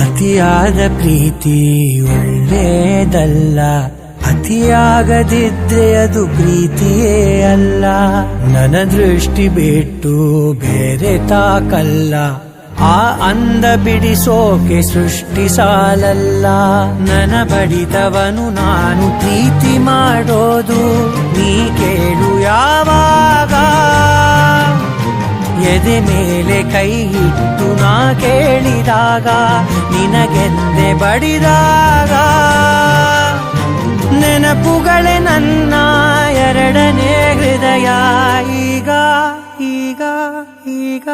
ಅತಿಯಾದ ಪ್ರೀತಿ ಒಳ್ಳೇದಲ್ಲ ಅತಿಯಾಗದಿದ್ರೆ ಅದು ಪ್ರೀತಿಯೇ ಅಲ್ಲ. ನನ್ನ ದೃಷ್ಟಿ ಬಿಟ್ಟು ಬೇರೆ ತಾಕಲ್ಲ. ಆ ಅಂದ ಬಿಡಿಸೋಕೆ ಸೃಷ್ಟಿ ಸಾಲಲ್ಲ. ನನ್ನ ಬಡಿದವನು ನಾನು ಪ್ರೀತಿ ಮಾಡೋದು. ನೀ ಕೇಳು ಯಾವಾಗ? ಎದೆ ಮೇಲೆ ಕೈ ಇಟ್ಟು ಕೇಳಿದಾಗ ನಿನಗೆಂದೆ ಬಡಿದಾಗ. ನೆನಪುಗಳೇ ನನ್ನ ಎರಡನೇ ಹೃದಯ. ಈಗ ಈಗ ಈಗ.